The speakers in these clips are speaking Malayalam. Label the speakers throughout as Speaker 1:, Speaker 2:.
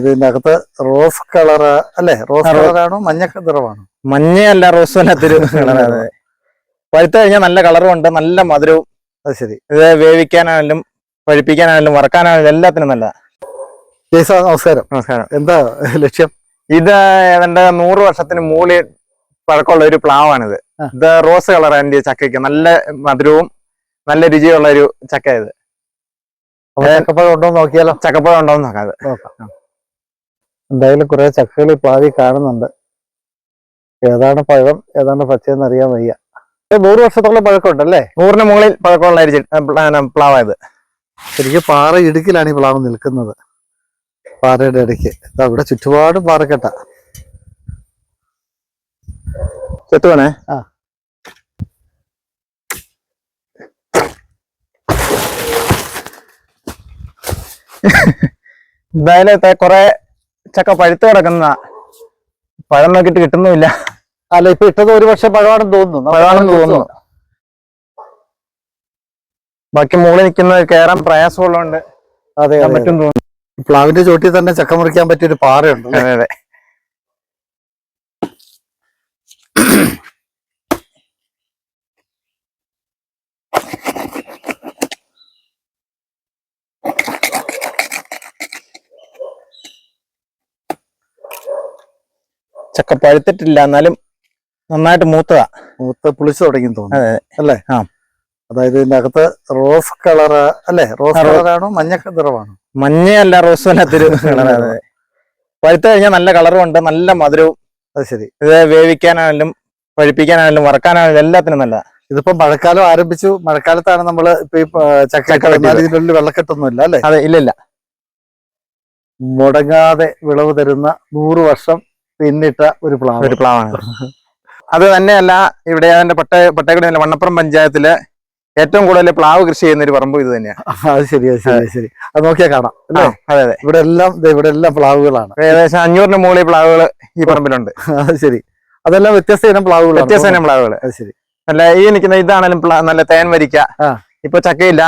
Speaker 1: ഇതിനകത്ത് റോസ് കളർ അല്ലെ? റോസ് കളറാണോ മഞ്ഞ നിറമാണോ?
Speaker 2: മഞ്ഞയല്ല റോസ് വല്ലാത്തൊരു കളറാണ്. പഴുത്ത് കഴിഞ്ഞാൽ നല്ല കളറും ഉണ്ട് നല്ല മധുരവും.
Speaker 1: അത് ശരി.
Speaker 2: ഇത് വേവിക്കാനാണെങ്കിലും പഴുപ്പിക്കാനാണെങ്കിലും വറക്കാനാണെങ്കിലും എല്ലാത്തിനും നല്ല
Speaker 1: ജയ്സ നമസ്കാരം.
Speaker 2: നമസ്കാരം.
Speaker 1: എന്താ ലക്ഷ്യം?
Speaker 2: ഇത് ഏതാണ്ട് നൂറ് വർഷത്തിന് മുകളിൽ പഴക്കമുള്ള ഒരു പ്ലാവാണിത്. ഇത് റോസ് കളർ എന്റെ ചക്കയ്ക്ക് നല്ല മധുരവും നല്ല രുചിയുള്ള ഒരു ചക്ക ഇത്.
Speaker 1: ചക്കപ്പഴം ഉണ്ടോ എന്ന് നോക്കിയാലോ?
Speaker 2: ചക്കപ്പഴം ഉണ്ടോന്ന് നോക്കാം അത്.
Speaker 1: നോക്കാം. എന്തായാലും കുറെ ചക്കകൾ പ്ലാവി കാണുന്നുണ്ട്. ഏതാണ് പഴം ഏതാണ് പച്ചയെന്ന് അറിയാൻ വയ്യ. നൂറ് വർഷത്തോളം പഴക്കമുണ്ട് അല്ലേ
Speaker 2: നൂറിന് മുകളിൽ പഴക്കമുള്ള ഒരു ചെ- പ്ലാ- പ്ലാവായത്.
Speaker 1: ശരിക്കും പാറ ഇടുക്കിലാണ് ഈ പ്ലാവ് നിൽക്കുന്നത്. പാറയുടെ ഇടയ്ക്ക്. അവിടെ ചുറ്റുപാട് പാറക്കെട്ട.
Speaker 2: ചെത്തുവണേ?
Speaker 1: ആ.
Speaker 2: എന്തായാലും കുറെ ചക്ക പഴുത്ത് കിടക്കുന്ന പഴം നോക്കിട്ട് കിട്ടുന്നുമില്ല.
Speaker 1: അല്ല ഇപ്പൊ ഇട്ടത് ഒരു പക്ഷെ പഴമാണെന്ന് തോന്നുന്നു.
Speaker 2: പഴമാണെന്ന് തോന്നുന്നു. ബാക്കി മുകളിൽ നിൽക്കുന്നത് കയറാൻ പ്രയാസമുള്ളതുകൊണ്ട്
Speaker 1: അതെ
Speaker 2: പറ്റും തോന്നുന്നു.
Speaker 1: പ്ലാവിന്റെ ചോട്ടിൽ തന്നെ ചക്ക മുറിക്കാൻ പറ്റിയ ഒരു പാറയുണ്ട്
Speaker 2: അതെ അതെ. ചക്ക പഴുത്തിട്ടില്ല എന്നാലും നന്നായിട്ട് മൂത്തതാ.
Speaker 1: മൂത്ത പുളിച്ചു തുടങ്ങി തോന്നുന്നു. അല്ലേ?
Speaker 2: ആ.
Speaker 1: അതായത് ഇതിനകത്ത് റോസ് കളർ അല്ലേ? റോസ് കളറാണോ മഞ്ഞ നിറമാണോ?
Speaker 2: മഞ്ഞയല്ല റോസ് വല്ലാത്തൊരു കളറാണ് പഴുത്ത് കഴിഞ്ഞാൽ നല്ല കളറും ഉണ്ട് നല്ല മധുരവും.
Speaker 1: അത് ശരി.
Speaker 2: ഇത് വേവിക്കാനാണെങ്കിലും പഴുപ്പിക്കാനാണെങ്കിലും വറക്കാനാണെങ്കിലും എല്ലാത്തിനും നല്ല
Speaker 1: ഇതിപ്പോ മഴക്കാലം ആരംഭിച്ചു. മഴക്കാലത്താണ് നമ്മൾ ഇപ്പൊ ചക്ക. ഇതിനുള്ളിൽ വെള്ളക്കെട്ടൊന്നുമില്ല അല്ലെ?
Speaker 2: അതെ ഇല്ല
Speaker 1: മുടങ്ങാതെ വിളവ് തരുന്ന നൂറ് വർഷം പിന്നിട്ട ഒരു പ്ലാവ്.
Speaker 2: ഒരു പ്ലാവാണ്. അത് തന്നെയല്ല ഇവിടെ അതിന്റെ പട്ട പട്ടേക്കടി വണ്ണപ്പുറം പഞ്ചായത്തിൽ ഏറ്റവും കൂടുതൽ പ്ലാവ് കൃഷി ചെയ്യുന്ന ഒരു പറമ്പ് ഇത് തന്നെയാണ്
Speaker 1: അത് ശരി അത് ശരി ശരി. അത് നോക്കിയാൽ കാണാം അല്ലേ?
Speaker 2: അതെ അതെ.
Speaker 1: ഇവിടെ എല്ലാം ഇവിടെ എല്ലാം പ്ലാവുകളാണ്.
Speaker 2: ഏകദേശം അഞ്ഞൂറിന് മുകളിൽ പ്ലാവുകൾ ഈ പറമ്പിലുണ്ട്.
Speaker 1: അത് ശരി. അതെല്ലാം വ്യത്യസ്ത ഇനം പ്ലാവുകൾ
Speaker 2: വ്യത്യസ്ത ഇനം പ്ലാവുകൾ
Speaker 1: അത് ശരി.
Speaker 2: നല്ല ഈ നിൽക്കുന്ന ഇതാണെങ്കിലും പ്ലാ- നല്ല തേൻ വരിക്ക. ഇപ്പൊ ചക്കയില്ല.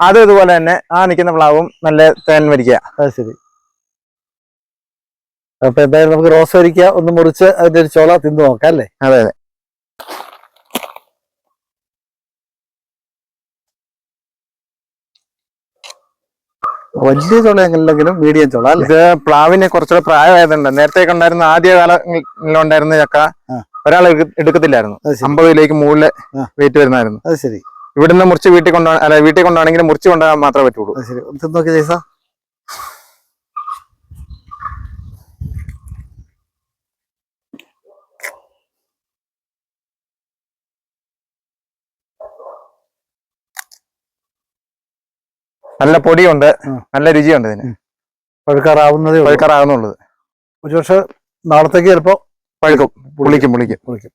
Speaker 2: അത് ഇതുപോലെ തന്നെ ആ നിൽക്കുന്ന പ്ലാവും നല്ല തേൻ വരിക്ക.
Speaker 1: അത് ശരി. അപ്പൊ എന്തായാലും നമുക്ക് റോസ് വരിക്ക ഒന്ന് മുറിച്ച് അതിന്റെ ഒരു ചോള തിന്നു നോക്കാം അല്ലേ?
Speaker 2: അതെ അതെ.
Speaker 1: വലിയ ചോള എങ്ങനെയെങ്കിലും മീഡിയം ചോള അല്ലേ?
Speaker 2: ഇത് പ്ലാവിന് കുറച്ചുകൂടെ പ്രായമായതുണ്ട് നേരത്തെ ഉണ്ടായിരുന്ന ആദ്യ കാലങ്ങളിലുണ്ടായിരുന്ന ചക്ക. ഒരാൾ എടുക്കത്തില്ലായിരുന്നു. അമ്പത് കിലോയ്ക്ക് മുകളിൽ വെയിറ്റ് വരുന്നായിരുന്നു.
Speaker 1: അത് ശരി.
Speaker 2: ഇവിടുന്ന് മുറിച്ച് വീട്ടിൽ കൊണ്ടുപോകാൻ അല്ല വീട്ടിൽ കൊണ്ടുപോകണമെങ്കിൽ മുറിച്ച് കൊണ്ടുപോകാൻ മാത്രമേ പറ്റുള്ളൂ.
Speaker 1: ശരി. നോക്കി ജയ്സ.
Speaker 2: നല്ല പൊടിയുണ്ട്. നല്ല രുചിയുണ്ട് ഇതിന്.
Speaker 1: പഴുക്കാറാവുന്നതേ
Speaker 2: പഴുക്കാറാകുന്നുള്ളത്
Speaker 1: ഒരു പക്ഷെ നാളത്തേക്ക് ചിലപ്പോ
Speaker 2: പഴുക്കും. പുളിക്കും പുളിക്കും.
Speaker 1: പൊളിക്കും.